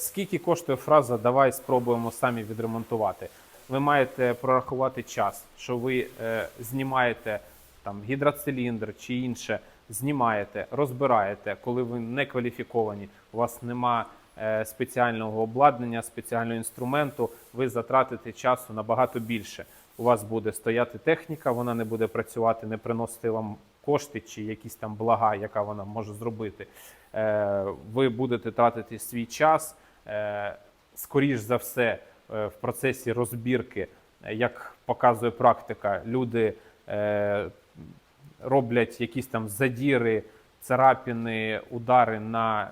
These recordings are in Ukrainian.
Скільки коштує фраза Давай спробуємо самі відремонтувати? Ви маєте прорахувати час, що ви е, знімаєте там гідроциліндр чи інше, знімаєте, розбираєте, коли ви не кваліфіковані, у вас нема е, спеціального обладнання, спеціального інструменту, ви затратите часу набагато більше. У вас буде стояти техніка, вона не буде працювати, не приносити вам кошти чи якісь там блага, яка вона може зробити. Е, ви будете тратити свій час. Е, скоріш за все, е, в процесі розбірки, е, як показує практика, люди роблять якісь там задіри, царапини, удари на,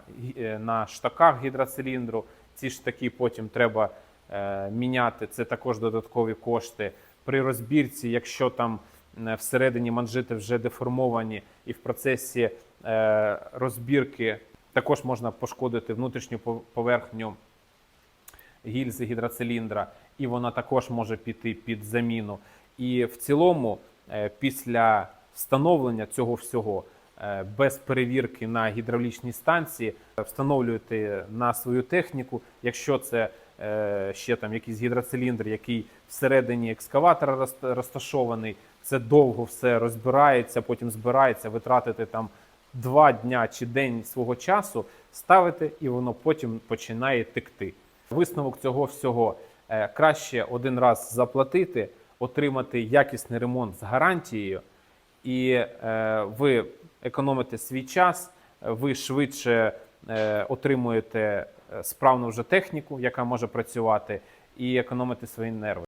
на штаках гідроциліндру. Ці штаки потім треба міняти. Це також додаткові кошти. При розбірці, якщо там всередині манжети вже деформовані, і в процесі розбірки також можна пошкодити внутрішню пов- поверхню гільзи гідроциліндра, і вона також може піти під заміну. І в цілому, е, після встановлення цього всього, е, без перевірки на гідравлічній станції, е, встановлюєте на свою техніку, якщо це ще там якийсь гідроциліндр, який всередині екскаватора розташований, це довго все розбирається, потім збирається, ви тратите там два дня чи день свого часу, ставите, і воно потім починає текти. Висновок цього всього е, краще один раз заплатити, отримати якісний ремонт з гарантією, і е, ви економите свій час, ви швидше е, отримуєте справну вже техніку, яка може працювати, і економите свої нерви.